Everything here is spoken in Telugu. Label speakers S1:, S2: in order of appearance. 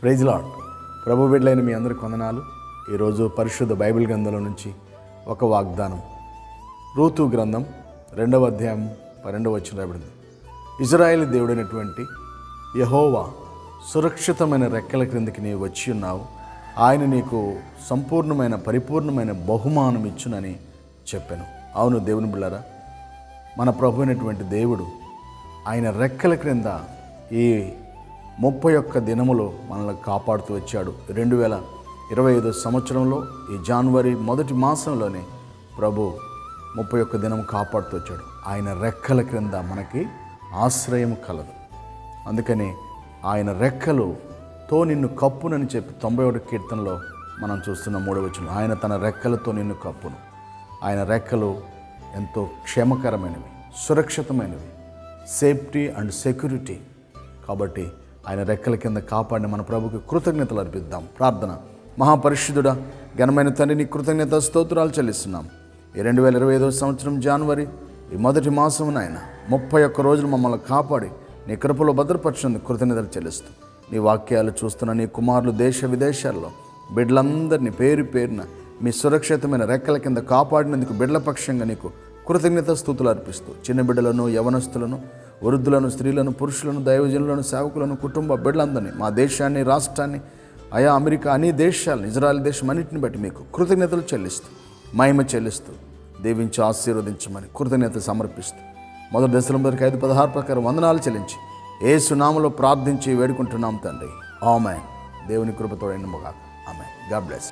S1: ప్రైజ్ లాడ్ ప్రభు బిడ్డలైన మీ అందరి కొందనాలు. ఈరోజు పరిశుద్ధ బైబిల్ గ్రంథంలో నుంచి ఒక వాగ్దానం. రూతు గ్రంథం రెండవ అధ్యాయం పన్నెండవ వచ్చిన రాబడింది ఇజ్రాయేల్ దేవుడైనటువంటి యహోవా సురక్షితమైన రెక్కల క్రిందికి నీవు వచ్చి ఉన్నావు. ఆయన నీకు సంపూర్ణమైన పరిపూర్ణమైన బహుమానం ఇచ్చునని చెప్పాను. అవును దేవుని బిళ్ళారా మన ప్రభు అయినటువంటి దేవుడు ఆయన రెక్కల క్రింద ఈ ముప్పై ఒక్క దినములో మనల్ని కాపాడుతూ వచ్చాడు. రెండు వేల ఇరవై ఐదు సంవత్సరంలో ఈ జనవరి మొదటి మాసంలోనే ప్రభు ముప్పై ఒక్క దినం కాపాడుతూ వచ్చాడు. ఆయన రెక్కల క్రింద మనకి ఆశ్రయం కలదు. అందుకని ఆయన రెక్కలుతో నిన్ను కప్పునని చెప్పి తొంభై ఒకటి కీర్తనలో మనం చూస్తున్న మూడవ ఆయన తన రెక్కలతో నిన్ను కప్పును. ఆయన రెక్కలు ఎంతో క్షేమకరమైనవి సురక్షితమైనవి సేఫ్టీ అండ్ సెక్యూరిటీ. కాబట్టి ఆయన రెక్కల కింద కాపాడిన మన ప్రభుకి కృతజ్ఞతలు అర్పిద్దాం. ప్రార్థన. మహాపరిశుద్ధుడ ఘనమైన తండ్రి నీ కృతజ్ఞత స్తోత్రాలు చెల్లిస్తున్నాం. ఈ రెండు వేల ఇరవై ఐదవ సంవత్సరం జనవరి ఈ మొదటి మాసం నాయన ముప్పై ఒక్క రోజులు మమ్మల్ని కాపాడి నీ కృపలో భద్రపరచుంది కృతజ్ఞతలు చెల్లిస్తూ నీ వాక్యాలు చూస్తున్న నీ కుమారులు దేశ విదేశాల్లో బిడ్డలందరినీ పేరు పేరున మీ సురక్షితమైన రెక్కల కింద కాపాడినందుకు బిడ్డల పక్షంగా నీకు కృతజ్ఞత స్థుతులు అర్పిస్తూ చిన్న బిడ్డలను యవనస్తులను వృద్ధులను స్త్రీలను పురుషులను దైవజనులను సేవకులను కుటుంబ బిడ్డలందరినీ మా దేశాన్ని రాష్ట్రాన్ని ఆయా అమెరికా అన్ని దేశాలను ఇజ్రాయల్ దేశం అన్నింటిని బట్టి మీకు కృతజ్ఞతలు చెల్లిస్తూ మహిమ చెల్లిస్తూ దీవించి ఆశీర్వదించమని కృతజ్ఞత సమర్పిస్తూ మొదటి దశలో మొదటి ఐదు పదహారు ప్రకారం వందనాలు చెల్లించి ఏ సునామలో ప్రార్థించి వేడుకుంటున్నాం తండ్రి. ఆమెన్. దేవుని కృపతోడైన మొగా ఆమెన్. God bless